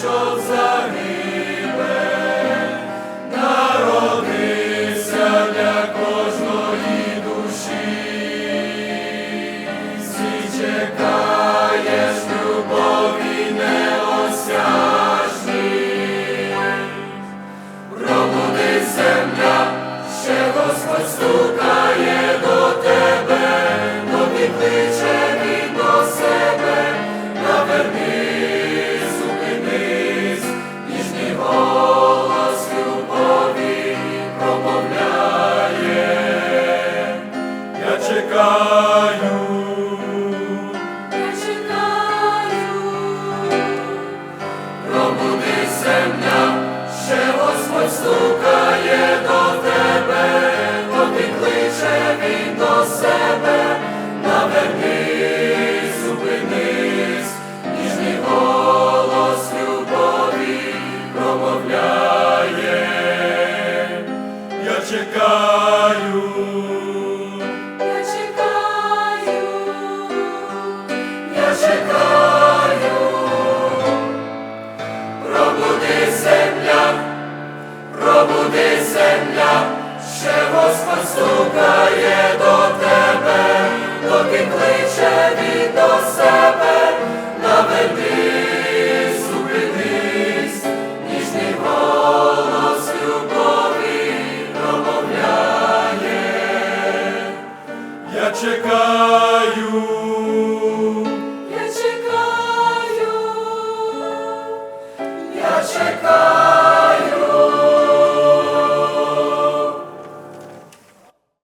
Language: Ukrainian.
прийшов за ним. чекаю, чекаю, пробуди земля, ще Господь стукає до тебе, то він до себе, навернись, зупинись, ніжний голос любові промовляє, я чекаю. Люди земля, ще Господь стукає до тебе, доки кличе він до себе, наведись, зупинись, ніжний голос любові промовляє. Я чекаю, я чекаю, я чекаю.